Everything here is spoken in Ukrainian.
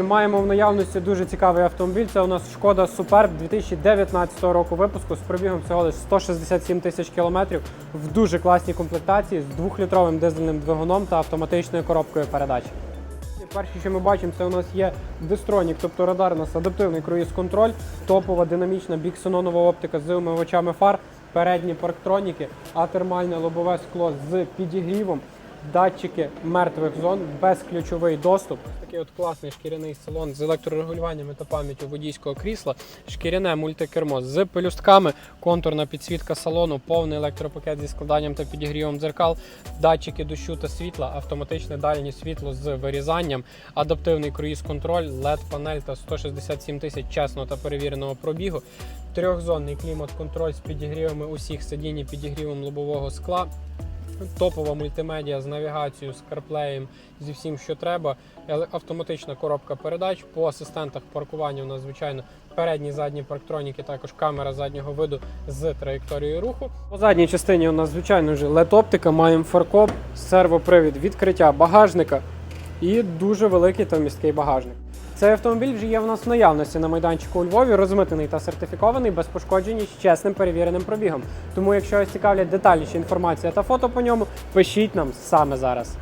Маємо в наявності дуже цікавий автомобіль. Це у нас Шкода Superb 2019 року випуску з пробігом всього лише 167 тисяч кілометрів в дуже класній комплектації з двохлітровим дизельним двигуном та автоматичною коробкою передач. Перше, що ми бачимо, це у нас є дистронік, тобто радар у нас адаптивний круїз-контроль, топова динамічна біксенонова оптика з умивачами фар, передні парктроніки, атермальне лобове скло з підігрівом, датчики мертвих зон, безключовий доступ. Такий от класний шкіряний салон з електрорегулюваннями та пам'яттю водійського крісла, шкіряне мультикермо з пелюстками, контурна підсвітка салону, повний електропакет зі складанням та підігрівом дзеркал, датчики дощу та світла, автоматичне дальнє світло з вирізанням, адаптивний круїз-контроль, LED-панель та 167 тисяч чесного та перевіреного пробігу, трьохзонний клімат-контроль з підігрівами усіх сидінь і підігрівом лобового скла. Топова мультимедіа з навігацією, з CarPlay, зі всім, що треба. Автоматична коробка передач. По асистентах паркування у нас, звичайно, передні задні парктроніки, також камера заднього виду з траєкторією руху. По задній частині у нас, звичайно, вже LED-оптика, маємо фаркоп, сервопривід, відкриття багажника і дуже великий та місткий багажник. Цей автомобіль вже є в нас в наявності на майданчику у Львові, розмитений та сертифікований, без пошкоджень з чесним перевіреним пробігом. Тому, якщо вас цікавлять детальніша інформація та фото по ньому, пишіть нам саме зараз.